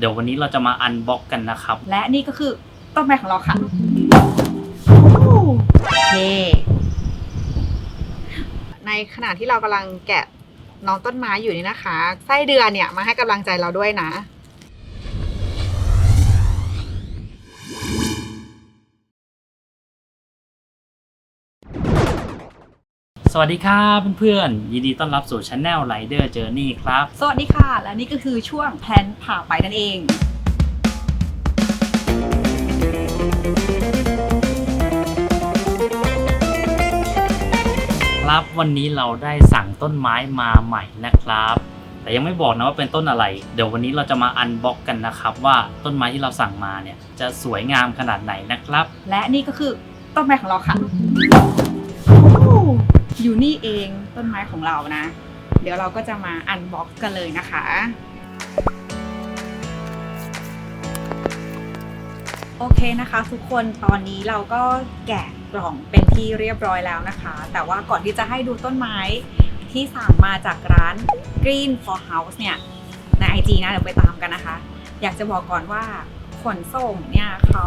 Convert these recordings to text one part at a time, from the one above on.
เดี๋ยววันนี้เราจะมาอันบ็อกกันนะครับ และนี่ก็คือต้นไม้ของเราค่ะโอเคในขณะที่เรากำลังแกะน้องต้นไม้อยู่นี่นะคะ ไส้เดือนเนี่ยมาให้กำลังใจเราด้วยนะ สวัสดีครับเพื่อนๆยินดีต้อนรับสู่ช anel Rider Journey ครับ สวัสดีค่ะ และนี่ก็คือช่วงแพลนผ่าไปนั่นเอง ครับวันนี้เราได้สั่งต้นไม้มาใหม่นะครับ แต่ยังไม่บอกนะว่าเป็นต้นอะไร เดี๋ยววันนี้เราจะมาอันบ็อกกันนะครับ ว่าต้นไม้ที่เราสั่งมาเนี่ยจะสวยงามขนาดไหนนะครับ และนี่ก็คือต้นไม้ของเราค่ะ อยู่นี่เองต้นไม้ของเรานะ เดี๋ยวเราก็จะมาอันบ็อกกันเลยนะคะ โอเคนะคะ ทุกคนตอนนี้เราก็แกะกล่องเป็นที่เรียบร้อยแล้วนะคะ แต่ว่าก่อนที่จะให้ดูต้นไม้ที่สั่งมาจากร้าน Green for House เนี่ย ใน IG นะเดี๋ยวไปตามกันนะคะ อยากจะบอกก่อนว่าขนส่งเนี่ยเขา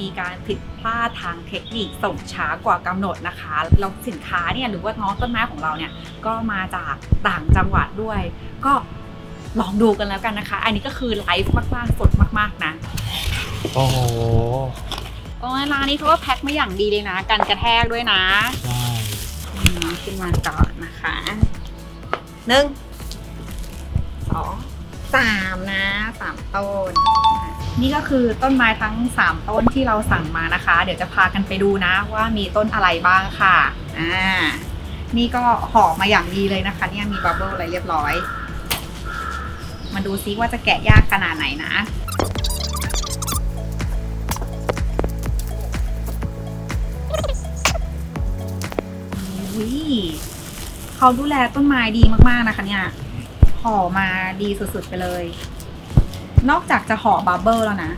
มีการผิดพลาดทางเทคนิคส่งช้ากว่ากำหนดนะคะแล้วสินค้าเนี่ยหรือว่าน้องต้นไม้ของเราเนี่ยก็มาจากต่างจังหวัดด้วย ก็ลองดูกันแล้วกันนะคะ อันนี้ก็คือไลฟ์มากๆสดมากๆนะโอ้โหโอ้ยร้านนี้เขาก็แพ็คมาอย่างดีเลยนะกันกระแทกด้วยนะใช่อืมขึ้นมาก่อนนะคะหนึ่งสองสามนะสามต้น นี่ก็คือต้นไม้ทั้ง 3 ต้นที่เราสั่งมานะคะ เดี๋ยวจะพากันไปดูนะว่ามีต้นอะไรบ้างค่ะอ่านี่ก็ห่อมาอย่างดีเลยนะคะ เนี่ยมีบับเบิ้ลอะไรเรียบร้อย มาดูซิว่าจะแกะยากขนาดไหนนะอุ้ยเขาดูแลต้นไม้ดีมากๆนะคะเนี่ยห่อมาดีสุดๆไปเลย นอกจากจะห่อบับเบิลแล้วนะ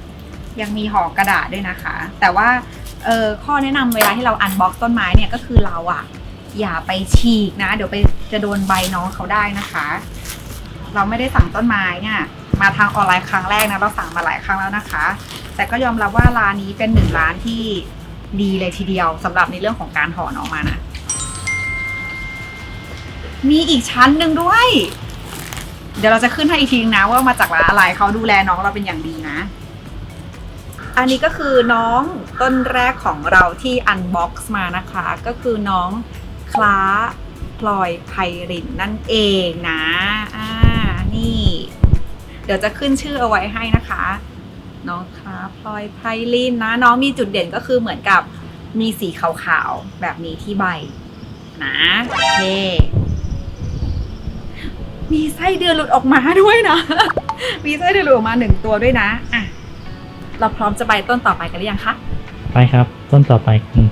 ยังมีห่อกระดาษด้วยนะคะ แต่ว่าเออข้อแนะนำเวลาที่เราอันบ็อกต้นไม้เนี่ยก็คือเราอะอย่าไปฉีกนะ เดี๋ยวไปจะโดนใบน้องเขาได้นะคะ เราไม่ได้สั่งต้นไม้เนี่ยมาทางออนไลน์ครั้งแรกนะเราสั่งมาหลายครั้งแล้วนะคะ แต่ก็ยอมรับว่าร้านนี้เป็นหนึ่งร้านที่ดีเลยทีเดียวสำหรับในเรื่องของการห่อน้องมานะมีอีกชั้นหนึ่งด้วย เดี๋ยวเราจะขึ้นให้อีกทีนึงนะว่ามาจากร้านอะไรเขาดูแลน้องเราเป็นอย่างดีนะ อันนี้ก็คือน้องต้นแรกของเราที่อันบ็อกซ์มานะคะ ก็คือน้องคล้าพลอยไพรินนั่นเองนะอ่านี่ เดี๋ยวจะขึ้นชื่อเอาไว้ให้นะคะ น้องคล้าพลอยไพรินนะ น้องมีจุดเด่นก็คือเหมือนกับมีสีขาวๆแบบนี้ที่ใบนะเย่ มีไส้เดือนหลุดออกมาด้วยนะ มีไส้เดือนหลุดออกมาหนึ่งตัวด้วยนะอะเราพร้อมจะไปต้นต่อไปกันหรือยังคะ ไปครับ ต้นต่อไปอืม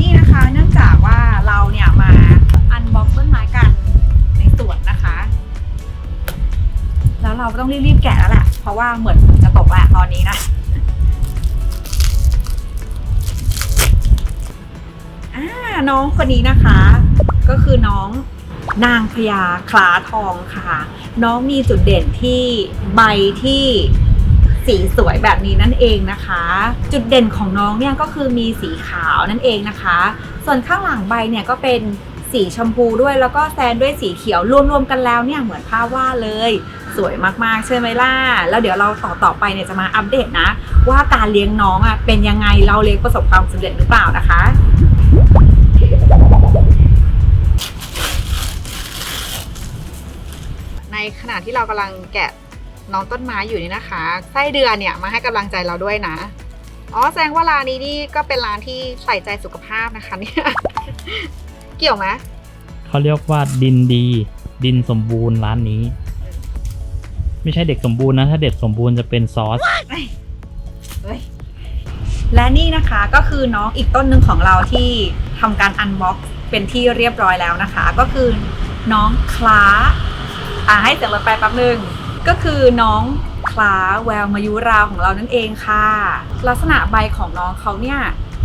นี่นะคะเนื่องจากว่าเราเนี่ยมาอันบ็อกต้นไม้กันในสวนนะคะ แล้วเราต้องรีบๆแกะแล้วแหละเพราะว่าเหมือนฝนจะตกแล้วตอนนี้นะ อ่าน้องคนนี้นะคะ ก็คือน้องนางพญาคลาทองค่ะ น้องมีจุดเด่นที่ใบที่สีสวยแบบนี้นั่นเองนะคะ จุดเด่นของน้องเนี่ยก็คือมีสีขาวนั่นเองนะคะ ส่วนข้างหลังใบเนี่ยก็เป็นสีชมพูด้วยแล้วก็แซนด้วยสีเขียวรวมๆกันแล้วเนี่ยเหมือนภาพวาดเลย สวยมากๆใช่ไหมล่ะแล้วเดี๋ยวเราต่อต่อไปเนี่ยจะมาอัปเดตนะ ว่าการเลี้ยงน้องอะเป็นยังไงเราเลี้ยงประสบความสำเร็จหรือเปล่านะคะ ขณะที่เรากำลังแกะน้องต้นไม้อยู่นี่นะคะ ไส้เดือนเนี่ยมาให้กำลังใจเราด้วยนะ อ๋อแสดงว่าร้านนี้นี่ก็เป็นร้านที่ใส่ใจสุขภาพนะคะเนี่ย เกี่ยวไหมเขาเรียกว่าดินดี ดินสมบูรณ์ร้านนี้ ไม่ใช่เด็กสมบูรณ์นะ ถ้าเด็กสมบูรณ์จะเป็นซอสเฮ้ยและนี่นะคะก็คือน้องอีกต้นหนึ่งของเราที่ทำการอันบ็อกเป็นที่เรียบร้อยแล้วนะคะ ก็คือน้องคล้า อ่าให้เสียงรถไปแป๊บนึง ก็คือน้องคล้าแววมายุราของเรานั่นเองค่ะ ลักษณะใบของน้องเขาเนี่ย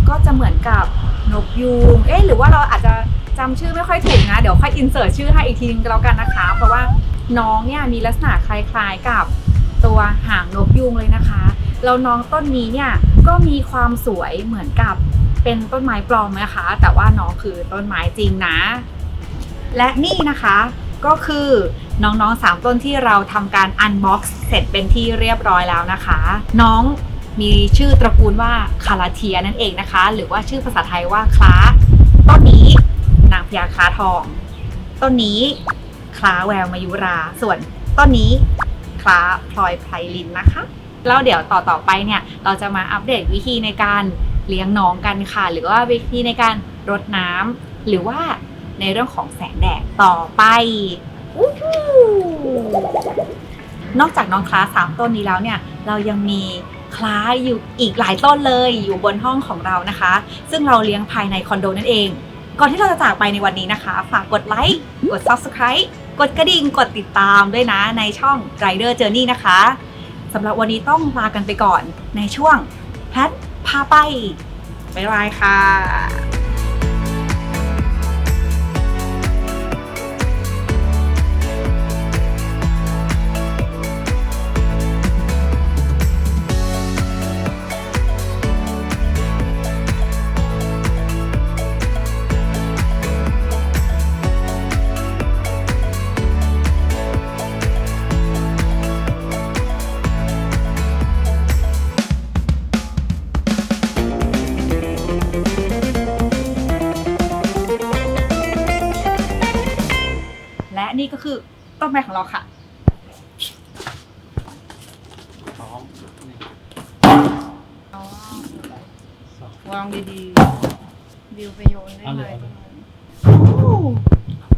ก็จะเหมือนกับนกยูงเอ๊ะหรือว่าเราอาจจะจำชื่อไม่ค่อยถูกนะ เดี๋ยวค่อยอินเสิร์ตชื่อให้อีกทีนึงก็แล้วกันนะคะ เพราะว่าน้องเนี่ยมีลักษณะคล้ายๆกับตัวหางนกยูงเลยนะคะแล้วน้องต้นนี้เนี่ยก็มีความสวยเหมือนกับเป็นต้นไม้ปลอมนะคะ แต่ว่าน้องคือต้นไม้จริงนะ และนี่นะคะ ก็คือน้องๆสามต้นที่เราทำการอันบ็อกซ์เสร็จเป็นที่เรียบร้อยแล้วนะคะ น้องมีชื่อตระกูลว่าคาราเทียนั่นเองนะคะ หรือว่าชื่อภาษาไทยว่าคล้าต้นนี้นางพญาคล้าทอง ต้นนี้คล้าแววมายุรา ส่วนต้นนี้คล้าพลอยไพลินนะคะแล้วเดี๋ยวต่อต่อไปเนี่ย เราจะมาอัปเดตวิธีในการเลี้ยงน้องกันค่ะ หรือว่าวิธีในการรดน้ำหรือว่า ในเรื่องของแสงแดดต่อไปอนอกจากน้องคลาสามต้นนี้แล้วเนี่ย เรายังมีคลาอยู่อีกหลายต้นเลยอยู่บนห้องของเรานะคะ ซึ่งเราเลี้ยงภายในคอนโดนั่นเอง ก่อนที่เราจะจากไปในวันนี้นะคะ ฝากกดไลค์ กด Subscribe กดกระดิ่ง กดติดตามด้วยนะในช่อง Rider Journey นะคะสำหรับวันนี้ต้องลากันไปก่อนในช่วงแพทพาไปบ๊ายบายค่ะ นี่ก็คือต้นไม้ของเราค่ะพร้อมหนึ่งสอง วางดีวิวไปโยนได้เอาเลเลยยเอาเลยๆ